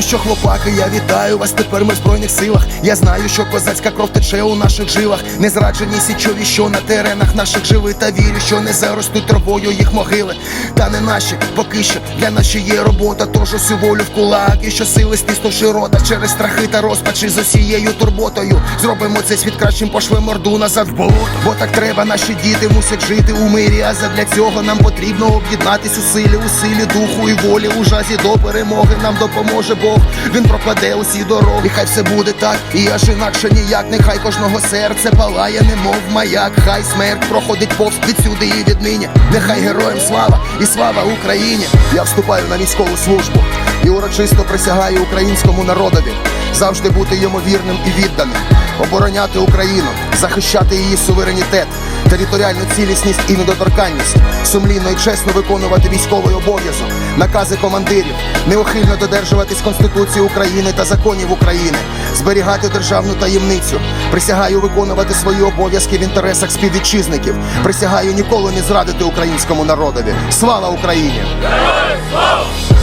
Ну що, хлопаки, я вітаю вас тепер ми в збройних силах. Я знаю, що козацька кров тече у наших жилах. Не зраджені січові, що на теренах наших живи та вірю, що не заростуть травою їх могили. Та не наші, поки що для ще є робота. Тож усю волю в кулак і що сили стиснувши рота через страхи та розпачі з усією турботою. Зробимо цей світ кращим, пошлем морду назад в болото. Бо так треба, наші діти мусять жити у мирі. А задля цього нам потрібно об'єднатись у силі, у силі духу і волі. У жазі до перемоги нам допоможе Бог. Він прокладе усі дороги. Хай все буде так, і аж інакше ніяк. Нехай кожного серце палає, немов маяк. Хай смерть проходить повз відсюди і віднині. Нехай героям слава і слава Україні. Я вступаю на військову службу і урочисто присягаю українському народові завжди бути йому вірним і відданим, обороняти Україну, захищати її суверенітет, територіальну цілісність і недоторканність, сумлінно і чесно виконувати військовий обов'язок, накази командирів, неухильно додержуватись Конституції України та законів України, зберігати державну таємницю. Присягаю виконувати свої обов'язки в інтересах співвітчизників. Присягаю ніколи не зрадити українському народові. Слава Україні!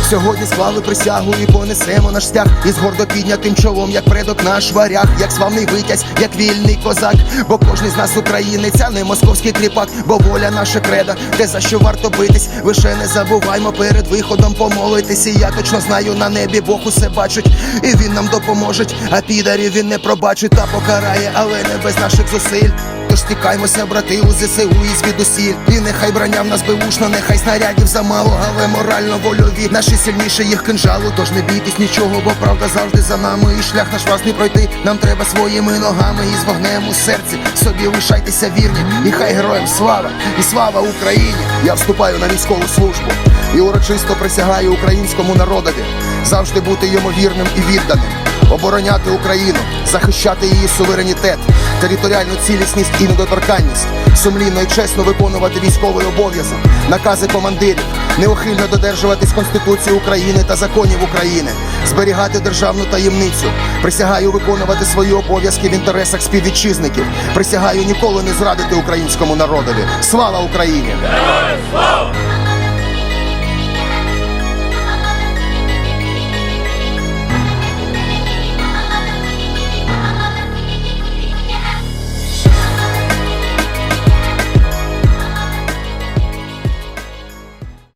Сьогодні склали присягу і понесемо наш стяг із гордо піднятим чолом, як предок наш варяг, як славний витязь, як вільний козак. Бо кожний з нас українець, а не московський кріпак, бо воля наша креда, те за що варто битись. Лише не забуваймо перед виходом помолитись. І я точно знаю, на небі Бог усе бачить, і він нам допоможе. А підарів він не пробачить та покарає, але не без наших зусиль. Стікаймося, брати, у ЗСУ і звідусіль І нехай броня в нас беушна, нехай снарядів замало, але морально вольові Наші сильніше їх кинжалу, тож не бійтесь нічого, бо правда завжди за нами. І шлях наш вас не пройти. Нам треба своїми ногами і з вогнем у серці. Собі лишайтеся вірні, і хай героям слава і слава Україні! Я вступаю на військову службу і урочисто присягаю українському народові завжди бути йому вірним і відданим обороняти Україну, захищати її суверенітет, територіальну цілісність і недоторканність, сумлінно і чесно виконувати військовий обов'язок, накази командирів, неухильно додержуватись Конституції України та законів України, зберігати державну таємницю. Присягаю виконувати свої обов'язки в інтересах співвітчизників. Присягаю ніколи не зрадити українському народові. Слава Україні!